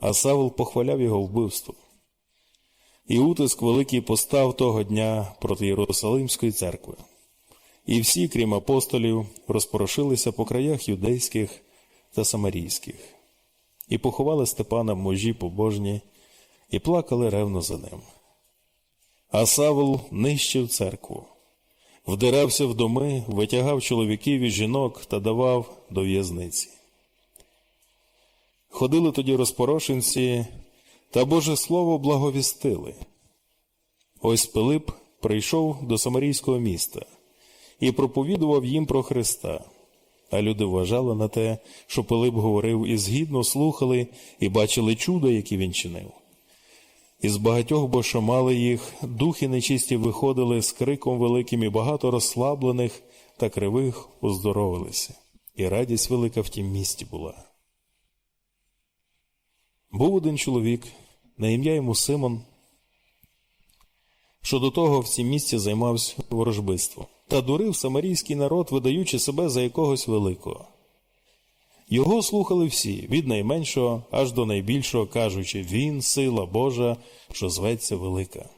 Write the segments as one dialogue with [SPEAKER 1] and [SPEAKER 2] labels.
[SPEAKER 1] а Савл похваляв його вбивство. І утиск великий постав того дня проти Єрусалимської церкви. І всі, крім апостолів, розпорошилися по краях юдейських та самарійських, і поховали Степана в можі побожні, і плакали ревно за ним. А Савл нищив церкву, вдирався в доми, витягав чоловіків і жінок та давав до в'язниці. Ходили тоді розпорошенці, та Боже Слово благовістили. Ось Пилип прийшов до Самарійського міста і проповідував їм про Христа. А люди вважали на те, що Пилип говорив і згідно слухали і бачили чудо, які він чинив. Із багатьох, бо що мали їх, духи нечисті виходили з криком великим, і багато розслаблених та кривих оздоровилися, і радість велика в тім місті була. Був один чоловік, на ім'я йому Симон, що до того в цім місті займався ворожбитством та дурив самарійський народ, видаючи себе за якогось великого. Його слухали всі, від найменшого аж до найбільшого, кажучи він, сила Божа, що зветься велика.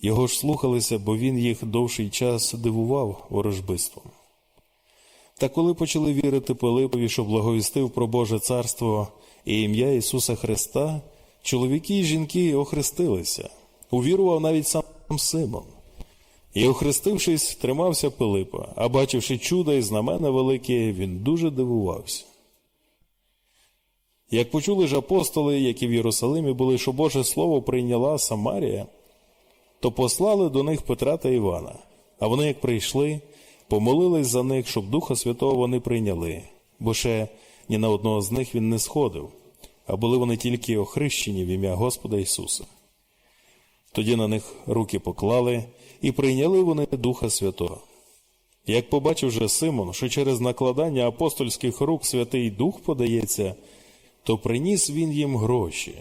[SPEAKER 1] Його ж слухалися, бо він їх довший час дивував ворожбитством. Та коли почали вірити Пилипові, що благовістив про Боже царство і ім'я Ісуса Христа, чоловіки і жінки охрестилися, увірував навіть сам Симон. І, охрестившись, тримався Пилипа, а бачивши чуда і знамена великі, він дуже дивувався. Як почули ж апостоли, які в Єрусалимі були, що Боже Слово прийняла Самарія, то послали до них Петра та Івана, а вони, як прийшли, помолились за них, щоб Духа Святого вони прийняли, бо ще ні на одного з них він не сходив, а були вони тільки охрещені в ім'я Господа Ісуса. Тоді на них руки поклали, і прийняли вони Духа Святого. Як побачив же Симон, що через накладання апостольських рук Святий Дух подається, то приніс він їм гроші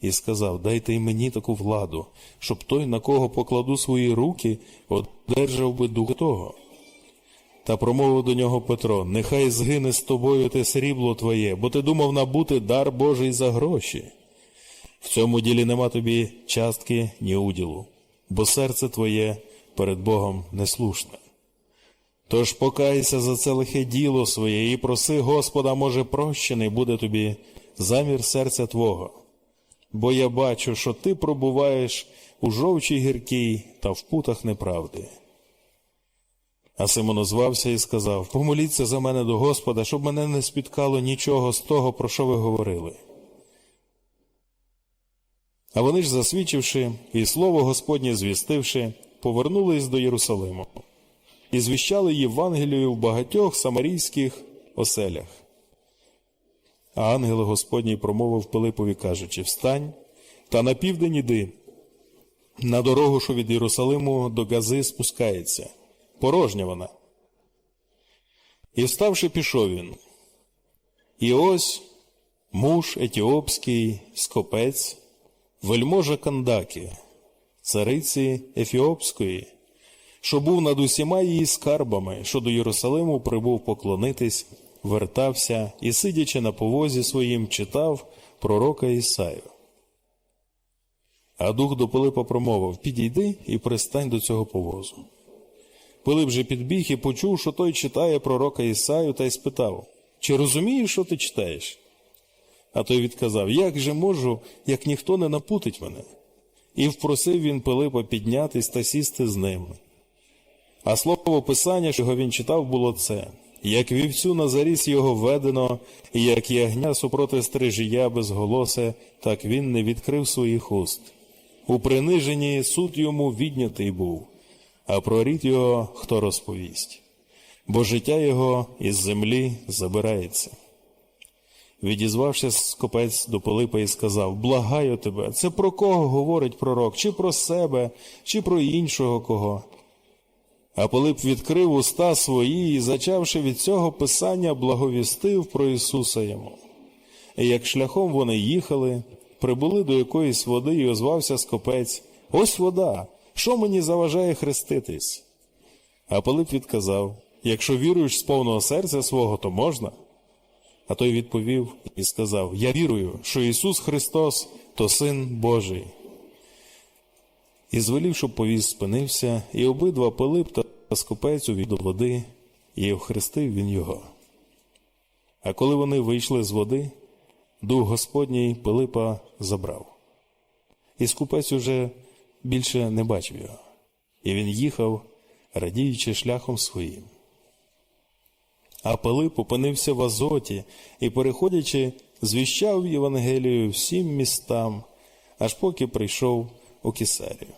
[SPEAKER 1] і сказав: Дайте й мені таку владу, щоб той, на кого покладу свої руки, одержав би дух того. Та промовив до нього Петро: Нехай згине з тобою те срібло твоє, бо ти думав набути дар Божий за гроші. В цьому ділі нема тобі частки ні уділу, бо серце твоє перед Богом неслушне. Тож покайся за це лихе діло своє і проси Господа, може, прощений буде тобі замір серця Твого. Бо я бачу, що ти пробуваєш у жовчій гіркій та в путах неправди. А Симон озвався і сказав: Помоліться за мене до Господа, щоб мене не спіткало нічого з того, про що ви говорили. А вони ж, засвідчивши і слово Господнє звістивши, повернулись до Єрусалиму і звіщали Євангелію в багатьох самарійських оселях. А ангел Господній промовив Пилипові, кажучи: Встань та на південь іди, на дорогу, що від Єрусалиму до Гази спускається, порожня вона. І вставши, пішов він. І ось муж етіопський, скопець, вельможа Кандаки, цариці Ефіопської, що був над усіма її скарбами, що до Єрусалиму прибув поклонитись, вертався і, сидячи на повозі своїм, читав пророка Ісаю. А дух до Пилипа промовив Підійди і пристань до цього повозу. Пилип же підбіг і почув, що той читає пророка Ісаю, та й спитав Чи розумієш, що ти читаєш? А той відказав Як же можу, як ніхто не напутить мене? І впросив він Пилипа піднятись та сісти з ним. А слово Писання, що він читав, було це як вівцю на заріс його ведено, і як ягня супроти стрижія безголосе, так він не відкрив своїх уст. У приниженні суд йому віднятий був, а про рід його хто розповість, бо життя його із землі забирається. Відізвався скопець до Пилипа і сказав: Благаю тебе, це про кого говорить пророк, чи про себе, чи про іншого кого. А Пилип відкрив уста свої і, зачавши від цього писання, благовістив про Ісуса йому. І як шляхом вони їхали, прибули до якоїсь води і озвався скопець Ось вода, що мені заважає хреститись? А Пилип відказав Якщо віруєш з повного серця свого, то можна. А той відповів і сказав: Я вірую, що Ісус Христос то Син Божий. І звелів, щоб повіз спинився, і обидва Пилип та скопець увійшли до води, і охрестив він його. А коли вони вийшли з води, дух Господній Пилипа забрав. І скупець уже більше не бачив його, і він їхав, радіючи шляхом своїм. А Пилип опинився в Азоті і, переходячи, звіщав Євангелію всім містам, аж поки прийшов у Кесарію.